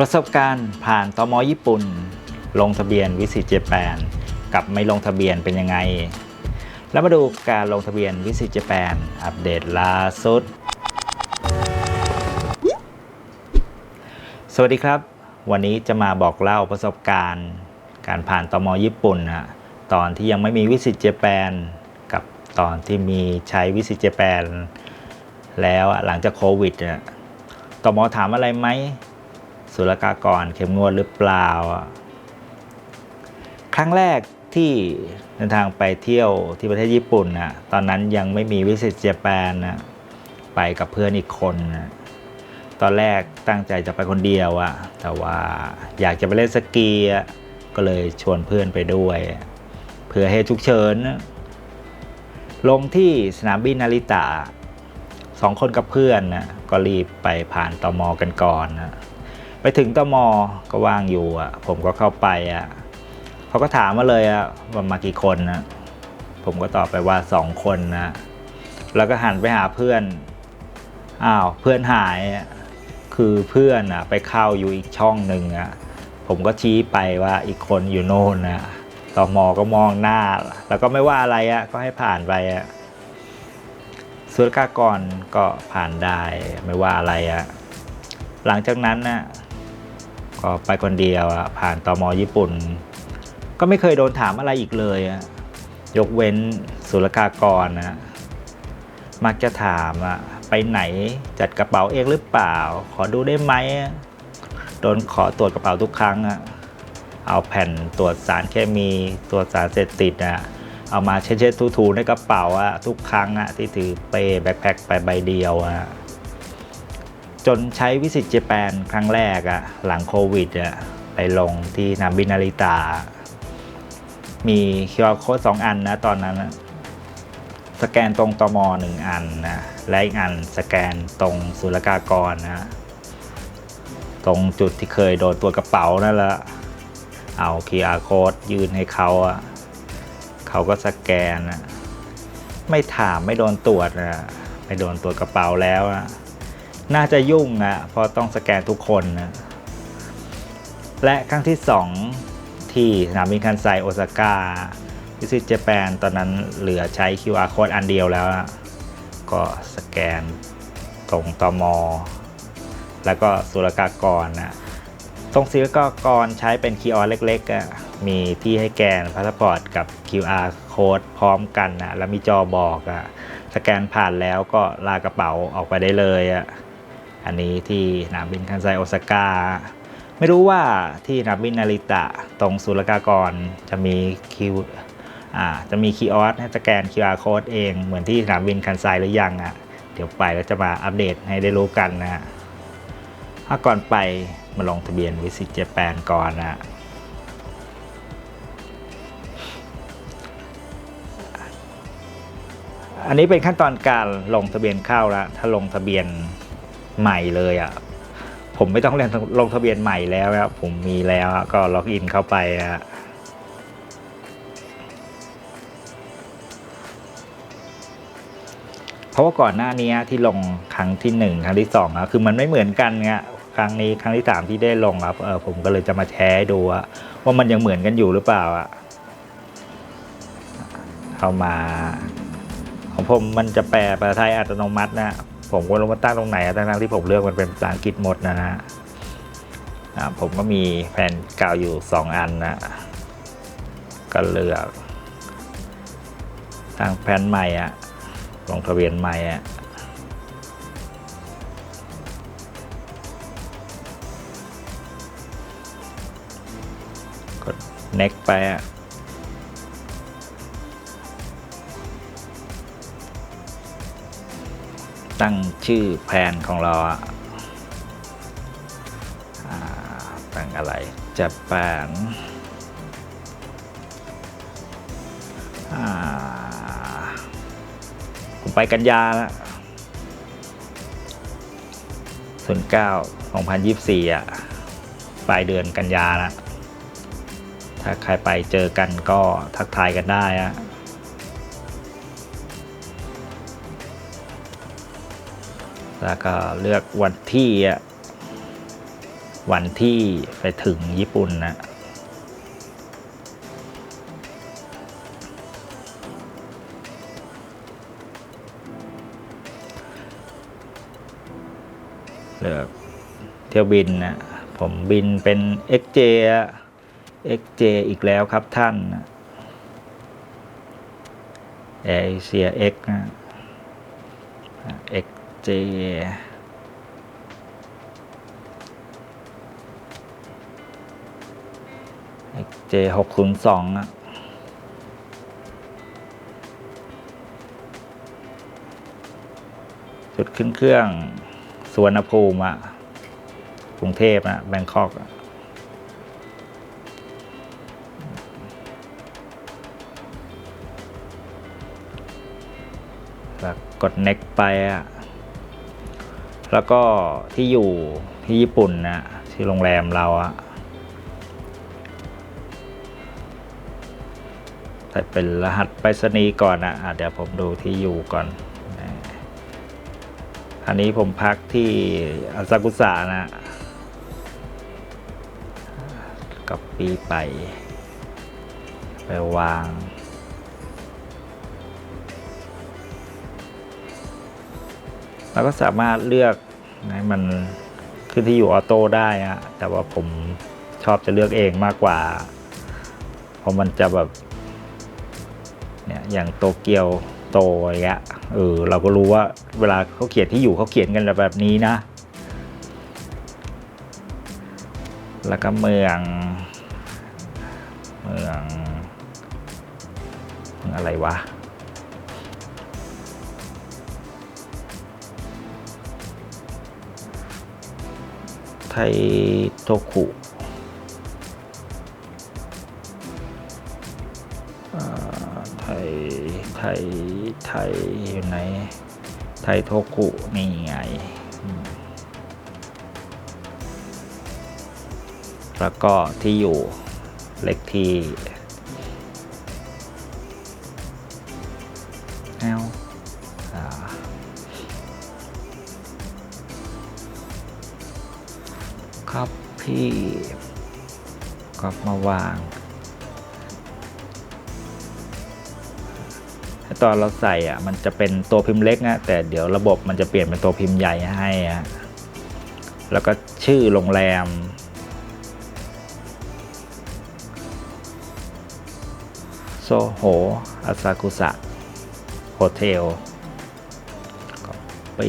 ประสบการณ์ผ่านตมญี่ปุ่น ลงทะเบียนวิสิตเจแปนกับไม่ลงทะเบียนเป็นยังไง แล้วมาดูการลงทะเบียนวิสิตเจแปนอัปเดตล่าสุด สวัสดีครับ วันนี้จะมาบอกเล่าประสบการณ์ การผ่านตมญี่ปุ่นนะตอนที่ยังไม่มีวิสิตเจแปนกับตอนที่มีใช้วิสิตเจแปนแล้วหลังจากโควิดตมถามอะไรไหม ศุลกากรเข้มงวดหรือเปล่า ครั้งแรกที่เดินทางไปเที่ยวที่ประเทศญี่ปุ่นนะตอนนั้นยังไม่มีวิสิตเจแปนนะไปกับเพื่อนอีกคนนะตอนแรกตั้งใจจะไปคนเดียวอะแต่ว่าอยากจะไปเล่นสกีอะก็เลยชวนเพื่อนไปด้วยเผื่อเหตุฉุกเฉินลงที่สนามบินนาริตะสองคนกับเพื่อนนะก็รีบไปผ่านตมกันก่อนนะ ไปถึงตมก็ว่างอยู่อะ ผมก็เข้าไปอะเขาก็ถามมาเลยอะว่ามากี่คนนะผมก็ตอบไปว่าสองคนนะแล้วก็หันไปหาเพื่อนอ้าวเพื่อนหายอะคือเพื่อนอะ ไปเข้าอยู่อีกช่องหนึ่งอะผมก็ชี้ไปว่าอีกคนอยู่โน่นนะตมก็มองหน้า แล้วก็ไม่ว่าอะไรอะก็ให้ผ่านไปอะสุลกากรก็ผ่านได้ไม่ว่าอะไรอะหลังจากนั้นน่ะ ก็ไปคนเดียวอะผ่านตอมอญี่ปุ่น ก็ไม่เคยโดนถามอะไรอีกเลยยกเว้นศุลกากรนะมักจะถามอะไปไหนจัดกระเป๋าเองหรือเปล่า ขอดูได้ไหมโดนขอตรวจกระเป๋าทุกครั้งอะเอาแผ่นตรวจสารเคมีตรวจสารเสพติดอะเอามาเช็ดๆถูๆในกระเป๋าอะทุกครั้งอะที่ถือเป้แบ็คแพ็คไปใบเดียวอะ จนใช้วิสิตเจแปนครั้งแรกอะหลังโควิดอะไปลงที่นามบินาริตา มี QR code สองอันนะตอนนั้นนะสแกนตรงตมหนึ่งอันนะและอีกอันสแกนตรงศุลกากรนะตรงจุดที่เคยโดนตัวกระเป๋านั่นแหละเอา QR code ยืนให้เขาอะเขาก็สแกนนะไม่ถามไม่โดนตรวจนะไม่โดนตรวกระเป๋าแล้วอะ น่าจะยุ่งอะเพราะต้องสแกนทุกคนนะและครั้งที่ 2 ที่สนามบินคันไซโอซาก้าวิสิตเจแปนตอนนั้นเหลือใช้ QR code อันเดียวแล้วอะก็สแกนตรงตมแล้วก็ศุลกากรนะตรงศิลปากรใช้เป็นคีย์ออเล็กๆอะมีที่ให้แกนพาสปอร์ตกับ QR code พร้อมกันนะแล้วมีจอบอกอะสแกนผ่านแล้วก็ลากระเป๋าออกไปได้เลยอะ อันนี้ที่สนามบินคันไซโอซาก้าไม่รู้ว่าที่สนามบินนาริตะตรงศุลกากรจะมีคิวจะมีคีออสให้สแกน QR code เองเหมือนที่สนามบินคันไซหรือยังอะเดี๋ยวไปแล้วจะมาอัปเดตให้ได้รู้กันนะฮะถ้าก่อนไปมาลงทะเบียนวิสิตเจแปนก่อนนะอันนี้เป็นขั้นตอนการลงทะเบียนเข้าแล้วถ้าลงทะเบียน ใหม่เลยอะ่ะผมไม่ต้องเรียนลงทะเบียนใหม่แล้วครับผมมีแล้วก็ล็อกอินเข้าไปอะเพราะว่าก่อนหน้านี้ที่ลงครั้งที่หนึ่งครั้งที่สองอะคือมันไม่เหมือนกันไงครั้งนี้ครั้งที่สามที่ได้ลงครับเออผมก็เลยจะมาแชร์ดูว่ามันยังเหมือนกันอยู่หรือเปล่าอะเข้ามาของผมมันจะแปลภาษาไทยอัตโนมัตินะ ผมก็รู้ว่าตั้งตรงไหนอะทั้งๆที่ผมเลือกมันเป็นภาษาอังกฤษหมดนะฮะผมก็มีแผ่นกาวอยู่สองอันนะก็เลือกตั้งแผ่นใหม่อะลงทะเบียนใหม่อะกด next ไปอะ ตั้งชื่อแพลนของเราตั้งอะไรจะแปนผมไปกันยาแล้วส่วนเก้าสองพันยี่สี่อะ ปลายเดือนกันยาละถ้าใครไปเจอกันก็ทักทายกันได้อะ แล้วก็เลือกวันที่วันที่ไปถึงญี่ปุ่นนะเลือกเที่ยวบินนะผมบินเป็น XJ อะ XJ อีกแล้วครับท่านเอเชีย X นะ XJ XJ หกศูนย์สองอะจุดขึ้นเครื่องสวนภูมิอะกรุงเทพอะแบงคอกอะแล้วกด next ไปอะ แล้วก็ที่อยู่ที่ญี่ปุ่นนะที่โรงแรมเราอะใส่เป็นรหัสไปรษณีย์ก่อนนะะเดี๋ยวผมดูที่อยู่ก่อนอันนี้ผมพักที่อาซากุสะนะกับปีไป ไปวาง เราก็สามารถเลือกให้มันขึ้นที่อยู่ออโต้ได้อะแต่ว่าผมชอบจะเลือกเองมากกว่า เพราะมันจะแบบเนี่ยอย่างโตเกียวโตอะไรเงี้ยเออเราก็รู้ว่าเวลาเขาเขียนที่อยู่เขาเขียนกันแบบนี้นะ แล้วก็เมือง เมืองเมืองอะไรวะ ไทโตคุไทยไทยไทยอยู่ไหน ไทโทคุนี่ไง แล้วก็ที่อยู่เลขที่ ครับพี่ก็มาวางตอนเราใส่อะมันจะเป็นตัวพิมพ์เล็กนะแต่เดี๋ยวระบบมันจะเปลี่ยนเป็นตัวพิมพ์ใหญ่ให้อะแล้วก็ชื่อโรงแรม โซโหอาซากุสะโฮเทลก็ปี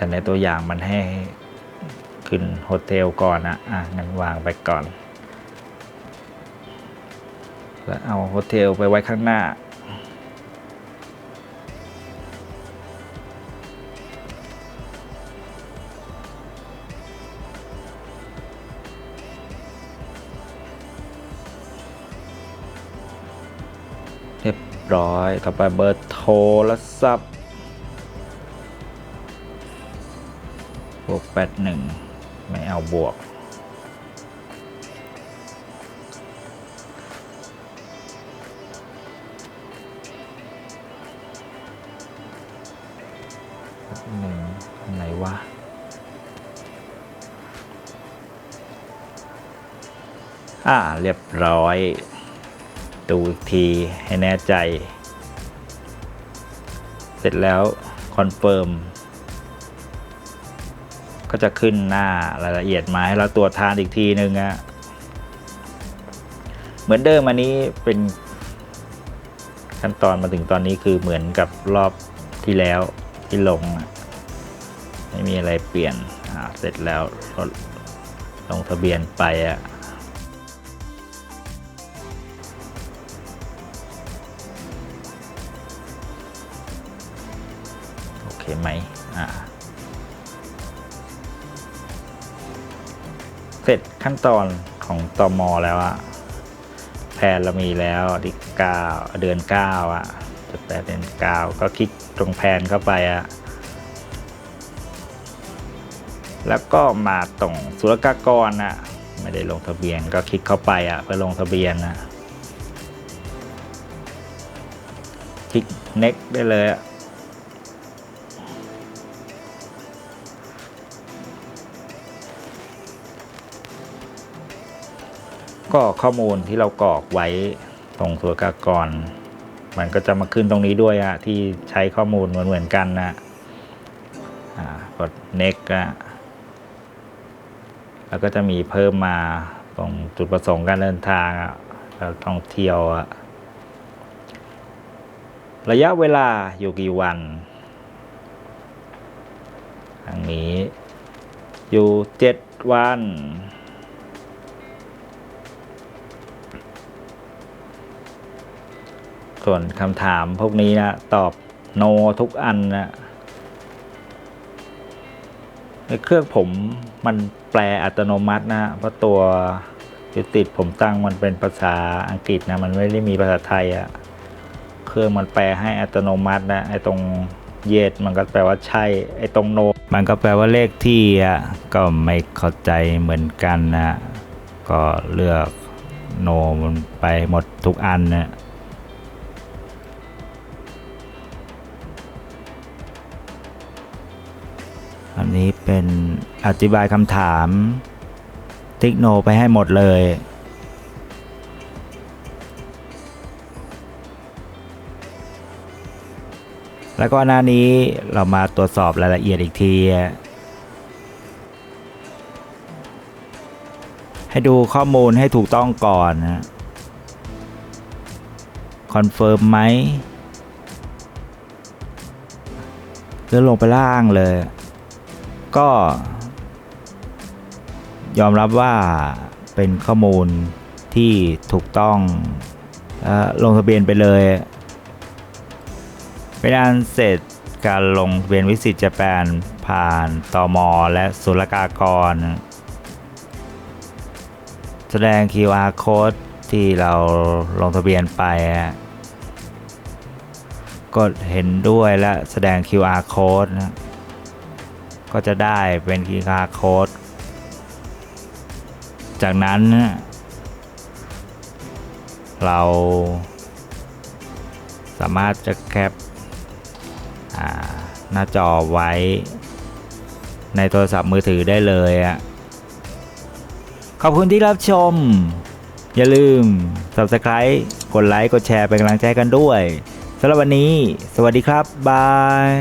แต่ในตัวอย่างมันให้ขึ้นโฮเทลก่อนนะอะงั้นวางไปก่อน แล้วเอาโฮเทลไปไว้ข้างหน้า เรียบร้อย ต่อไปเบอร์โทรศัพท์ วกแปดหนึ่งไม่เอาบวก หนึ่งไหนวะอ่า เรียบร้อย ดูอีกทีให้แน่ใจ เสร็จแล้ว คอนเฟิร์ม ก็จะขึ้นหน้ารายละเอียดมาให้เราตรวจทานอีกทีหนึ่งอะเหมือนเดิมอันนี้เป็นขั้นตอนมาถึงตอนนี้คือเหมือนกับรอบที่แล้วที่ลง ไม่มีอะไรเปลี่ยนอ่าเสร็จแล้วลดลงทะเบียนไปอะโอเคไหมอ่า เสร็จขั้นตอนของตอมอแล้วอะแผนเรามีแล้วดิเก้าเดือนเก้าอะจุดแปดเดือนเก้าก็คลิกตรงแผนเข้าไปอะแล้วก็มาตรงศุลกากรอะไม่ได้ลงทะเบียนก็คลิกเข้าไปอะเพื่อลงทะเบียนนะคลิก next ได้เลยอะ ก็ข้อมูลที่เรากรอกไว้ตรงตัวกากร มันก็จะมาขึ้นตรงนี้ด้วยอะที่ใช้ข้อมูลเหมือนเหมือนกันนะกด next อะแล้วก็จะมีเพิ่มมาตรงจุดประสงค์การเดินทางอะท่องเที่ยวอะระยะเวลาอยู่กี่วันทางนี้อยู่เจ็ดวัน ส่วนคำถามพวกนี้นะ ตอบโนทุกอันนะเครื่องผมมันแปลอัตโนมัตินะเพราะตัวยึดติดผมตั้งมันเป็นภาษาอังกฤษนะ มันไม่ได้มีภาษาไทยอะเครื่องมันแปลให้อัตโนมัตินะไอตรงเยดมันก็แปลว่าใช่ ไอตรงโน มันก็แปลว่าเลขที่อะก็ไม่เข้าใจเหมือนกันนะ ก็เลือกโนมันไปหมดทุกอันนะ นี้เป็นอธิบายคำถาม ติ๊กโนไปให้หมดเลย แล้วก็หน้านี้เรามาตรวจสอบรายละเอียดอีกที ให้ดูข้อมูลให้ถูกต้องก่อนนะคอนเฟิร์มไหมเลื่อนลงไปล่างเลย ก็ยอมรับว่าเป็นข้อมูลที่ถูกต้องลงทะเบียนไปเลยเป็นอันเสร็จการลงทะเบียนวิสิตเจแปนผ่านตอมและศุลกากร แสดง QR code ที่เราลงทะเบียนไป กดเห็นด้วยและแสดง QR code นะ ก็จะได้เป็น QR code จากนั้น เราสามารถจะแคปหน้าจอไว้ ในโทรศัพท์มือถือได้เลยอะขอบคุณที่รับชม อย่าลืม Subscribe กดไลค์ กดแชร์ เป็นกำลังใจกันด้วยสำหรับวันนี้ สวัสดีครับ บาย